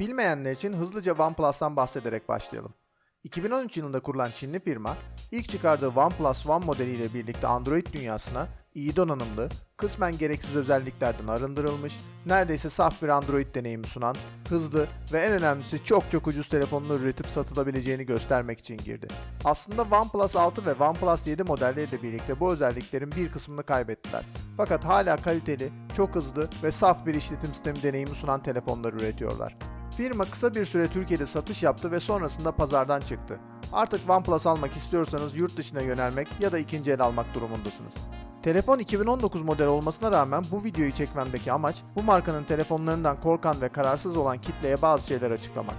Bilmeyenler için hızlıca OnePlus'tan bahsederek başlayalım. 2013 yılında kurulan Çinli firma, ilk çıkardığı OnePlus One modeliyle birlikte Android dünyasına iyi donanımlı, kısmen gereksiz özelliklerden arındırılmış, neredeyse saf bir Android deneyimi sunan, hızlı ve en önemlisi çok çok ucuz telefonunu üretip satılabileceğini göstermek için girdi. Aslında OnePlus 6 ve OnePlus 7 modelleriyle birlikte bu özelliklerin bir kısmını kaybettiler. Fakat hala kaliteli, çok hızlı ve saf bir işletim sistemi deneyimi sunan telefonlar üretiyorlar. Firma kısa bir süre Türkiye'de satış yaptı ve sonrasında pazardan çıktı. Artık OnePlus almak istiyorsanız yurt dışına yönelmek ya da ikinci el almak durumundasınız. Telefon 2019 model olmasına rağmen bu videoyu çekmemdeki amaç bu markanın telefonlarından korkan ve kararsız olan kitleye bazı şeyler açıklamak.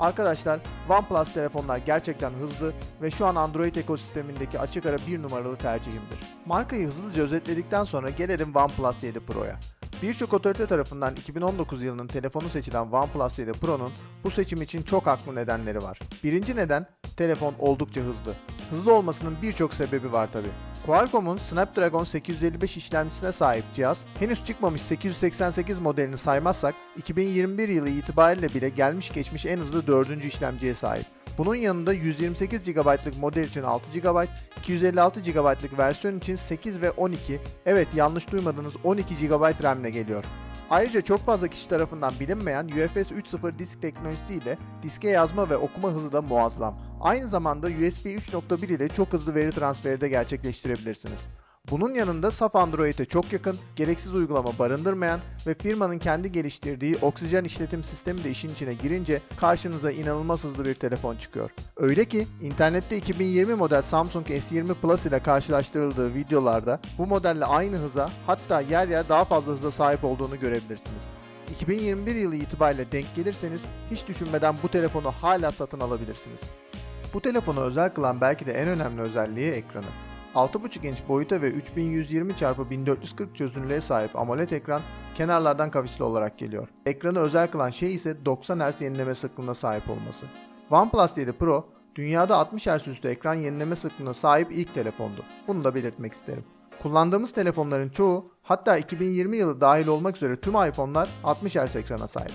Arkadaşlar OnePlus telefonlar gerçekten hızlı ve şu an Android ekosistemindeki açık ara bir numaralı tercihimdir. Markayı hızlıca özetledikten sonra gelelim OnePlus 7 Pro'ya. Birçok otorite tarafından 2019 yılının telefonu seçilen OnePlus 7 Pro'nun bu seçim için çok haklı nedenleri var. Birinci neden, telefon oldukça hızlı. Hızlı olmasının birçok sebebi var tabi. Qualcomm'un Snapdragon 855 işlemcisine sahip cihaz, henüz çıkmamış 888 modelini saymazsak 2021 yılı itibariyle bile gelmiş geçmiş en hızlı 4. işlemciye sahip. Bunun yanında 128 GB'lık model için 6 GB, 256 GB'lık versiyon için 8 ve 12, evet yanlış duymadınız 12 GB RAM ile geliyor. Ayrıca çok fazla kişi tarafından bilinmeyen UFS 3.0 disk teknolojisiyle diske yazma ve okuma hızı da muazzam. Aynı zamanda USB 3.1 ile çok hızlı veri transferi de gerçekleştirebilirsiniz. Bunun yanında saf Android'e çok yakın, gereksiz uygulama barındırmayan ve firmanın kendi geliştirdiği Oxygen işletim sistemi de işin içine girince karşınıza inanılmaz hızlı bir telefon çıkıyor. Öyle ki internette 2020 model Samsung S20 Plus ile karşılaştırıldığı videolarda bu modelle aynı hıza hatta yer yer daha fazla hıza sahip olduğunu görebilirsiniz. 2021 yılı itibariyle denk gelirseniz hiç düşünmeden bu telefonu hala satın alabilirsiniz. Bu telefonu özel kılan belki de en önemli özelliği ekranı. 6.5 inç boyuta ve 3120 x 1440 çözünürlüğe sahip AMOLED ekran kenarlardan kavisli olarak geliyor. Ekranı özel kılan şey ise 90 Hz yenileme sıklığına sahip olması. OnePlus 7 Pro dünyada 60 Hz üstü ekran yenileme sıklığına sahip ilk telefondu. Bunu da belirtmek isterim. Kullandığımız telefonların çoğu hatta 2020 yılı dahil olmak üzere tüm iPhone'lar 60 Hz ekrana sahip.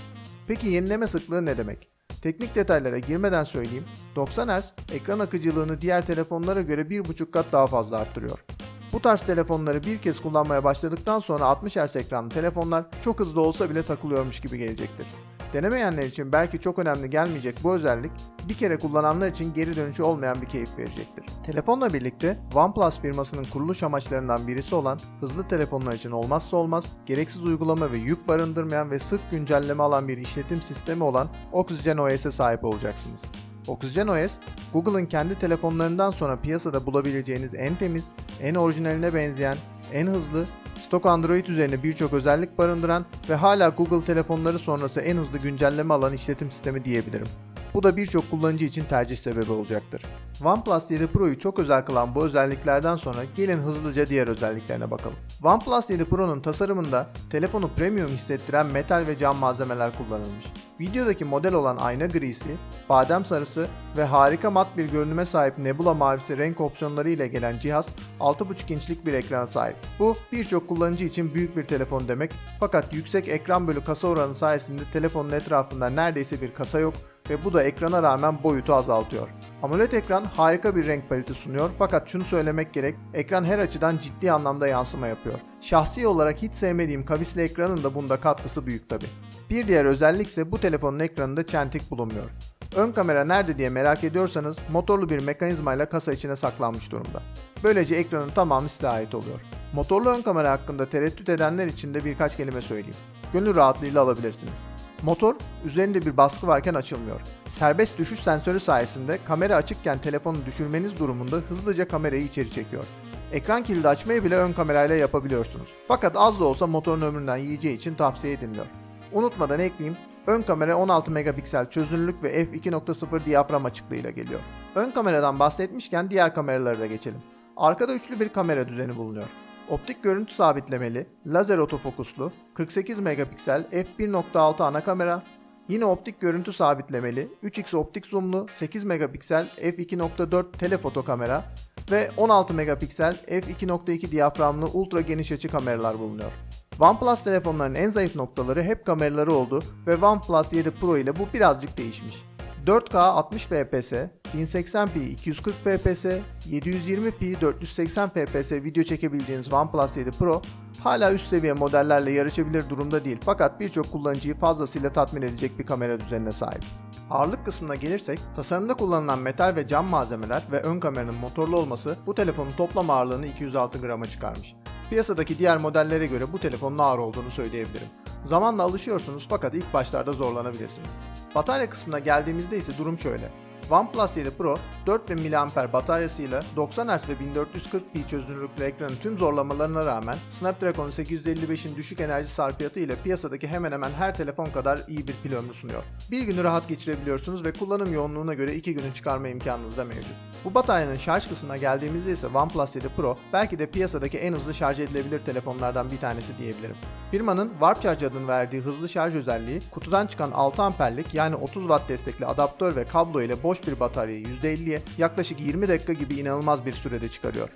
Peki yenileme sıklığı ne demek? Teknik detaylara girmeden söyleyeyim, 90 Hz ekran akıcılığını diğer telefonlara göre 1.5 kat daha fazla arttırıyor. Bu tarz telefonları bir kez kullanmaya başladıktan sonra 60 Hz ekranlı telefonlar çok hızlı olsa bile takılıyormuş gibi gelecektir. Denemeyenler için belki çok önemli gelmeyecek bu özellik, bir kere kullananlar için geri dönüşü olmayan bir keyif verecektir. Telefonla birlikte OnePlus firmasının kuruluş amaçlarından birisi olan hızlı telefonlar için olmazsa olmaz, gereksiz uygulama ve yük barındırmayan ve sık güncelleme alan bir işletim sistemi olan Oxygen OS'e sahip olacaksınız. Oxygen OS, Google'ın kendi telefonlarından sonra piyasada bulabileceğiniz en temiz, en orijinaline benzeyen, en hızlı, stok Android üzerine birçok özellik barındıran ve hala Google telefonları sonrası en hızlı güncelleme alan işletim sistemi diyebilirim. Bu da birçok kullanıcı için tercih sebebi olacaktır. OnePlus 7 Pro'yu çok özel kılan bu özelliklerden sonra gelin hızlıca diğer özelliklerine bakalım. OnePlus 7 Pro'nun tasarımında telefonu premium hissettiren metal ve cam malzemeler kullanılmış. Videodaki model olan ayna grisi, badem sarısı ve harika mat bir görünüme sahip Nebula mavisi renk opsiyonları ile gelen cihaz 6.5 inçlik bir ekrana sahip. Bu birçok kullanıcı için büyük bir telefon demek fakat yüksek ekran bölü kasa oranı sayesinde telefonun etrafında neredeyse bir kasa yok ve bu da ekrana rağmen boyutu azaltıyor. AMOLED ekran harika bir renk paleti sunuyor fakat şunu söylemek gerek, ekran her açıdan ciddi anlamda yansıma yapıyor. Şahsi olarak hiç sevmediğim kavisli ekranın da bunda katkısı büyük tabi. Bir diğer özellik ise bu telefonun ekranında çentik bulunmuyor. Ön kamera nerede diye merak ediyorsanız motorlu bir mekanizmayla kasa içine saklanmış durumda. Böylece ekranın tamamı size ait oluyor. Motorlu ön kamera hakkında tereddüt edenler için de birkaç kelime söyleyeyim. Gönül rahatlığıyla alabilirsiniz. Motor üzerinde bir baskı varken açılmıyor. Serbest düşüş sensörü sayesinde kamera açıkken telefonu düşürmeniz durumunda hızlıca kamerayı içeri çekiyor. Ekran kilidi açmayı bile ön kamerayla yapabiliyorsunuz. Fakat az da olsa motorun ömründen yiyeceği için tavsiye edilmiyor. Unutmadan ekleyeyim, ön kamera 16 megapiksel çözünürlük ve f2.0 diyafram açıklığıyla geliyor. Ön kameradan bahsetmişken diğer kameralara da geçelim. Arkada üçlü bir kamera düzeni bulunuyor. Optik görüntü sabitlemeli, lazer otofokuslu, 48 megapiksel f1.6 ana kamera, yine optik görüntü sabitlemeli, 3x optik zoomlu, 8 megapiksel f2.4 telefoto kamera ve 16 megapiksel f2.2 diyaframlı ultra geniş açı kameralar bulunuyor. OnePlus telefonların en zayıf noktaları hep kameraları oldu ve OnePlus 7 Pro ile bu birazcık değişmiş. 4K 60 fps, 1080p 240 fps, 720p 480 fps video çekebildiğiniz OnePlus 7 Pro hala üst seviye modellerle yarışabilir durumda değil fakat birçok kullanıcıyı fazlasıyla tatmin edecek bir kamera düzenine sahip. Ağırlık kısmına gelirsek, tasarımda kullanılan metal ve cam malzemeler ve ön kameranın motorlu olması bu telefonun toplam ağırlığını 206 grama çıkarmış. Piyasadaki diğer modellere göre bu telefonun ağır olduğunu söyleyebilirim. Zamanla alışıyorsunuz fakat ilk başlarda zorlanabilirsiniz. Batarya kısmına geldiğimizde ise durum şöyle. OnePlus 7 Pro 4000 mAh bataryasıyla 90 Hz ve 1440p çözünürlüklü ekranın tüm zorlamalarına rağmen Snapdragon 855'in düşük enerji sarfiyatı ile piyasadaki hemen hemen her telefon kadar iyi bir pil ömrü sunuyor. Bir günü rahat geçirebiliyorsunuz ve kullanım yoğunluğuna göre 2 günü çıkarma imkanınız da mevcut. Bu bataryanın şarj kısmına geldiğimizde ise OnePlus 7 Pro belki de piyasadaki en hızlı şarj edilebilir telefonlardan bir tanesi diyebilirim. Firmanın Warp Charge adını verdiği hızlı şarj özelliği kutudan çıkan 6 amperlik yani 30 watt destekli adaptör ve kablo ile boş bir bataryayı %50'ye yaklaşık 20 dakika gibi inanılmaz bir sürede çıkarıyor.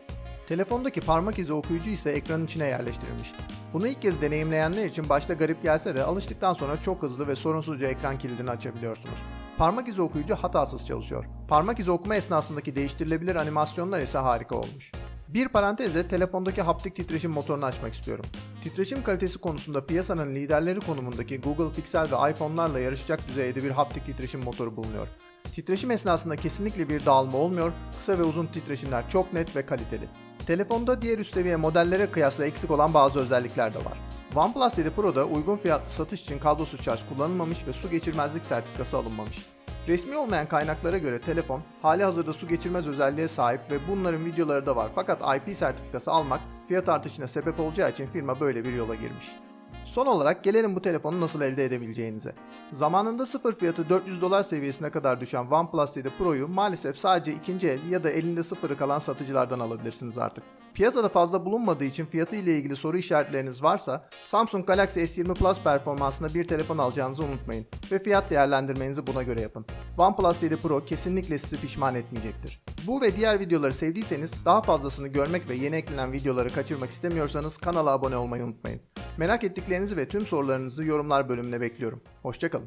Telefondaki parmak izi okuyucu ise ekranın içine yerleştirilmiş. Bunu ilk kez deneyimleyenler için başta garip gelse de alıştıktan sonra çok hızlı ve sorunsuzca ekran kilidini açabiliyorsunuz. Parmak izi okuyucu hatasız çalışıyor. Parmak izi okuma esnasındaki değiştirilebilir animasyonlar ise harika olmuş. Bir parantezle telefondaki haptik titreşim motorunu açmak istiyorum. Titreşim kalitesi konusunda piyasanın liderleri konumundaki Google Pixel ve iPhone'larla yarışacak düzeyde bir haptik titreşim motoru bulunuyor. Titreşim esnasında kesinlikle bir dağılma olmuyor, kısa ve uzun titreşimler çok net ve kaliteli. Telefonda diğer üst seviye modellere kıyasla eksik olan bazı özellikler de var. OnePlus 7 Pro'da uygun fiyatlı satış için kablosuz şarj kullanılmamış ve su geçirmezlik sertifikası alınmamış. Resmi olmayan kaynaklara göre telefon hali hazırda su geçirmez özelliğe sahip ve bunların videoları da var fakat IP sertifikası almak fiyat artışına sebep olacağı için firma böyle bir yola girmiş. Son olarak gelelim bu telefonu nasıl elde edebileceğinize. Zamanında sıfır fiyatı 400 dolar seviyesine kadar düşen OnePlus 7 Pro'yu maalesef sadece ikinci el ya da elinde sıfırı kalan satıcılardan alabilirsiniz artık. Piyasada fazla bulunmadığı için fiyatı ile ilgili soru işaretleriniz varsa Samsung Galaxy S20 Plus performansında bir telefon alacağınızı unutmayın ve fiyat değerlendirmenizi buna göre yapın. OnePlus 7 Pro kesinlikle sizi pişman etmeyecektir. Bu ve diğer videoları sevdiyseniz daha fazlasını görmek ve yeni eklenen videoları kaçırmak istemiyorsanız kanala abone olmayı unutmayın. Merak ettiklerinizi ve tüm sorularınızı yorumlar bölümüne bekliyorum. Hoşçakalın.